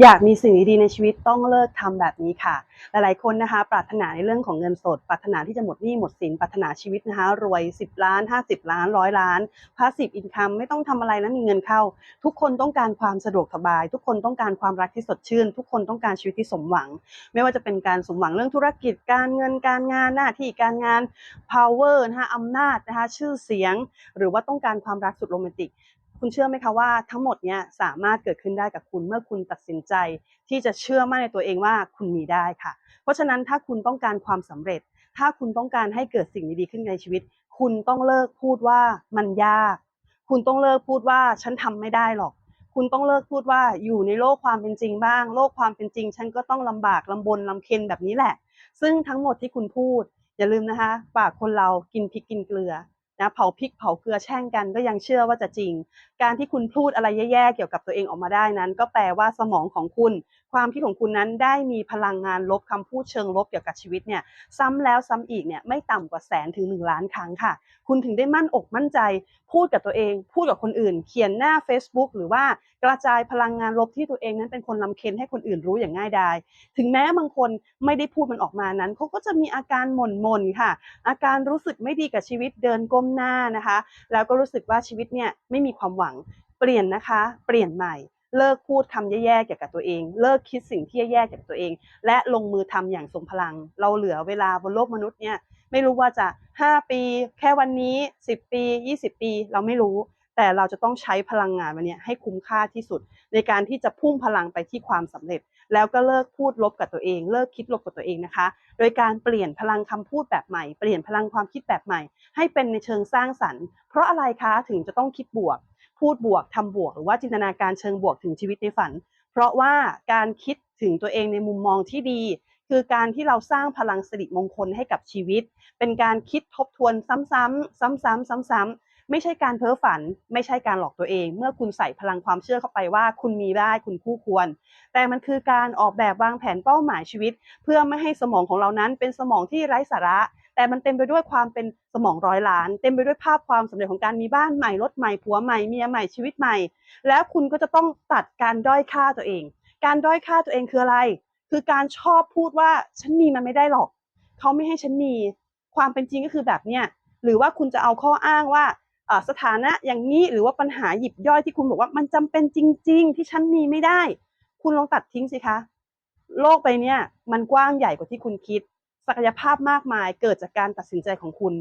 อยากมีสิ่งดีๆในชีวิตต้องเลิกทำแบบนี้ค่ะ หลายๆคนนะคะ ปรารถนาในเรื่องของเงินสด ปรารถนาที่จะหมดหนี้หมดสินปรารถนาชีวิตนะคะ รวย 10 ล้าน 50 ล้านร้อยล้านพาสซีฟอินคัมไม่ต้องทำอะไรแล้วมีเงินเข้า ทุกคนต้องการความสะดวกสบาย ทุกคนต้องการความรักที่สดชื่น ทุกคนต้องการชีวิตที่สมหวัง ไม่ว่าจะเป็นการสมหวังเรื่องธุรกิจการเงินการงานหน้าที่การงาน power นะคะอำนาจนะคะชื่อเสียง หรือว่าต้องการความรักสุดโรแมนติก คุณเชื่อไหมคะว่าทั้งหมดเนี้ยสามารถเกิดขึ้นได้กับคุณเมื่อคุณตัดสินใจ ที่จะเชื่อมั่นในตัวเองว่าคุณมีได้ค่ะ เพราะฉะนั้นถ้าคุณต้องการความสำเร็จ ถ้าคุณต้องการให้เกิดสิ่งดีๆขึ้นในชีวิต คุณต้องเลิกพูดว่ามันยาก คุณต้องเลิกพูดว่าฉันทำไม่ได้หรอกคุณต้องเลิกพูดว่าอยู่ในโลกความเป็นจริงบ้าง โลกความเป็นจริง ฉันก็ต้องลำบากลำบนลำเค็ญแบบนี้แหละ ซึ่งทั้งหมดที่คุณพูด อย่าลืมนะคะปากคนเรากินพริกกินเกลือ นะเผาพริกเผาเกลือแช่งกันก็ยังเชื่อว่าจะจริง การที่คุณพูดอะไรแย่ๆเกี่ยวกับตัวเองออกมาได้นั้น ก็แปลว่าสมองของคุณ ความคิดของคุณนั้นได้มีพลังงานลบคำพูดเชิงลบเกี่ยวกับชีวิตเนี่ยซ้ำแล้วซ้ำอีกเนี่ยไม่ต่ำกว่าแสนถึงหนึ่งล้านครั้งค่ะ คุณถึงได้มั่นอกมั่นใจ พูดกับตัวเอง พูดกับคนอื่น เขียนหน้า Facebook หรือว่ากระจายพลังงานลบที่ตัวเองนั้นเป็นคนลำเค็ญให้คนอื่นรู้อย่างง่ายดายถึงแม้บางคนไม่ได้พูดมันออกมานั้นเขาก็จะมีอาการหม่นหม่นค่ะ อาการรู้สึกไม่ดีกับชีวิตเดินก้มหน้านะคะ แล้วก็รู้สึกว่าชีวิตเนี่ยไม่มีความหวังเปลี่ยนนะคะ เปลี่ยนใหม่ เลิกพูดคำแย่ๆเกี่ยวกับตัวเอง เลิกคิดสิ่งที่แย่ๆเกี่ยวกับตัวเอง และลงมือทำอย่างทรงพลัง เราเหลือเวลาบนโลกมนุษย์เนี่ยไม่รู้ว่าจะ 5 ปี แค่วันนี้ 10 ปี 20 ปี เราไม่รู้ แต่เราจะต้องใช้พลังงานวันนี้ให้คุ้มค่าที่สุด ในการที่จะพุ่งพลังไปที่ความสำเร็จ แล้วก็เลิกพูดลบกับตัวเอง เลิกคิดลบกับตัวเองนะคะ โดยการเปลี่ยนพลังคำพูดแบบใหม่ เปลี่ยนพลังความคิดแบบใหม่ ให้เป็นในเชิงสร้างสรรค์ เพราะอะไรคะถึงจะต้องคิดบวก พูดบวกทำบวก หรือว่าจินตนาการเชิงบวกถึงชีวิตในฝัน เพราะว่าการคิดถึงตัวเองในมุมมองที่ดี คือการที่เราสร้างพลังสิริมงคลให้กับชีวิต เป็นการคิดทบทวนซ้ำๆซ้ำๆซ้ำๆไม่ใช่การเพ้อฝันไม่ใช่การหลอกตัวเอง เมื่อคุณใส่พลังความเชื่อเข้าไปว่า คุณมีได้คุณคู่ควร แต่มันคือการออกแบบวางแผนเป้าหมายชีวิต เพื่อไม่ให้สมองของเรานั้นเป็นสมองที่ไร้สาระ แต่มันเต็มไปด้วยความเป็นสมองร้อยล้าน เต็มไปด้วยภาพความสำเร็จของการมีบ้านใหม่รถใหม่ผัวใหม่เมียใหม่ชีวิตใหม่ แล้วคุณก็จะต้องตัดการด้อยค่าตัวเอง การด้อยค่าตัวเองคืออะไร คือการชอบพูดว่าฉันมีมันไม่ได้หรอกเขาไม่ให้ฉันมีความเป็นจริงก็คือแบบเนี้ยหรือว่าคุณจะเอาข้ออ้างว่าสถานะอย่างนี้หรือว่าปัญหาหยิบย่อยที่คุณบอกว่ามันจำเป็นจริง ๆ ที่ฉันมีไม่ได้ คุณลองตัดทิ้งสิคะ โลกใบเนี้ยมันกว้างใหญ่กว่าที่คุณคิด ศักยภาพมากมายเกิดจากการตัดสินใจของคุณ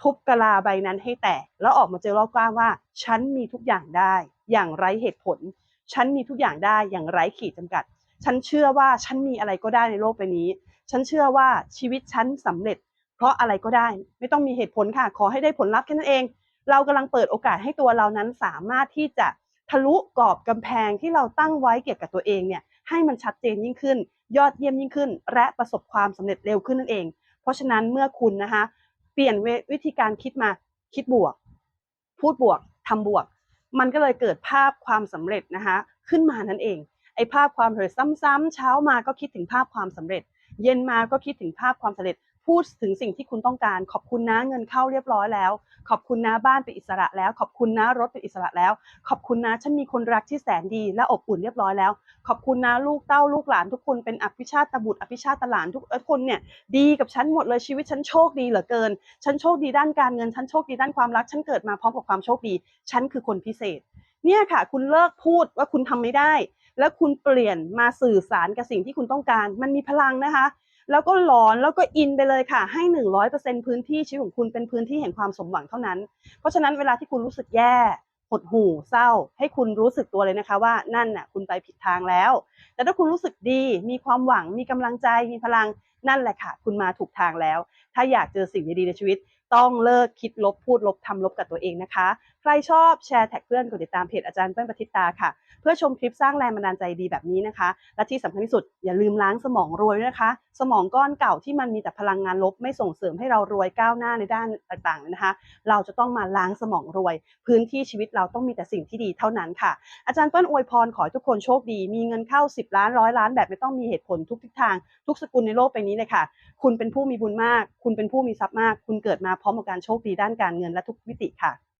ทุบกะลาใบนั้นให้แตก แล้วออกมาเจอรอบกว้างว่า ฉันมีทุกอย่างได้ อย่างไร้เหตุผล ฉันมีทุกอย่างได้อย่างไร้ขีดจำกัด ฉันเชื่อว่าฉันมีอะไรก็ได้ในโลกใบนี้ ฉันเชื่อว่าชีวิตฉันสำเร็จ เพราะอะไรก็ได้ ไม่ต้องมีเหตุผลค่ะ ขอให้ได้ผลลัพธ์แค่นั้นเอง เรากำลังเปิดโอกาสให้ตัวเรานั้นสามารถที่จะทะลุกรอบกำแพงที่เราตั้งไว้เกี่ยวกับตัวเองเนี่ย ให้มันชัดเจนยิ่งขึ้น ยอดเยี่ยมยิ่งขึ้น และประสบความสำเร็จเร็วขึ้นนั่นเอง เพราะฉะนั้นเมื่อคุณนะคะเปลี่ยนววิธีการคิดมาคิดบวก พูดบวกทำบวก มันก็เลยเกิดภาพความสำเร็จนะคะขึ้นมานั่นเองไอ้ภาพความสำเร็จซ้ำๆเช้ามาก็คิดถึงภาพความสำเร็จ เย็นมาก็คิดถึงภาพความสำเร็จ พูดถึงสิ่งที่คุณต้องการ ขอบคุณนะเงินเข้าเรียบร้อยแล้ว ขอบคุณนะบ้านเป็นอิสระแล้ว ขอบคุณนะรถเป็นอิสระแล้ว ขอบคุณนะฉันมีคนรักที่แสนดีและอบอุ่นเรียบร้อยแล้ว ขอบคุณนะลูกเต้าลูกหลาน ทุกคนเป็นอภิชาตบุตรอภิชาตหลานทุกคนเนี่ยดีกับฉันหมดเลยชีวิตฉันโชคดีเหลือเกิน ฉันโชคดีด้านการเงินฉันโชคดีด้านความรัก ฉันเกิดมาพร้อมกับความโชคดี ฉันคือคนพิเศษ เนี่ยค่ะ คุณเลิกพูดว่าคุณทำไม่ได้ แล้วคุณเปลี่ยนมาสื่อสารกับสิ่งที่คุณต้องการ มันมีพลังนะคะ แล้วก็หลอนแล้วก็อินไปเลยค่ะ ให้100%พื้นที่ชีวิตของคุณเป็นพื้นที่แห่งความสมหวังเท่านั้น เพราะฉะนั้นเวลาที่คุณรู้สึกแย่หดหู่เศร้า ให้คุณรู้สึกตัวเลยนะคะว่านั่นน่ะคุณไปผิดทางแล้ว แต่ถ้าคุณรู้สึกดี มีความหวังมีกำลังใจมีพลังนั่นแหละค่ะ คุณมาถูกทางแล้ว ถ้าอยากเจอสิ่งดีๆในชีวิต ต้องเลิกคิดลบพูดลบทำลบกับตัวเองนะคะ รชอบแชร์แท็กเพื่อนกดติดตามเพจอาจารย์เปิ้ลปฏิตาค่ะ เพื่อชมคลิปสร้างแรงบันดาลใจดีแบบนี้นะคะ และที่สำคัญที่สุดอย่าลืมล้างสมองรวยด้วยนะคะ สมองก้อนเก่าที่มันมีแต่พลังงานลบไม่ส่งเสริมให้เรารวยก้าวหน้าในด้านต่างๆนะคะ เราจะต้องมาล้างสมองรวย พื้นที่ชีวิตเราต้องมีแต่สิ่งที่ดีเท่านั้นค่ะ อาจารย์เปิ้ลอวยพรขอให้ทุกคนโชคดี มีเงินเข้า 10 ล้านร้อยล้านแบบไม่ต้องมีเหตุผลทุกทิศทาง ทุกสกุลในโลกใบนี้เลยค่ะ คุณเป็นผู้มีบุญมาก คุณเป็นผู้มีทรัพย์มาก คุณเกิดมาพร้อมกับการโชคดีด้านการเงินและทุกมิติค่ะ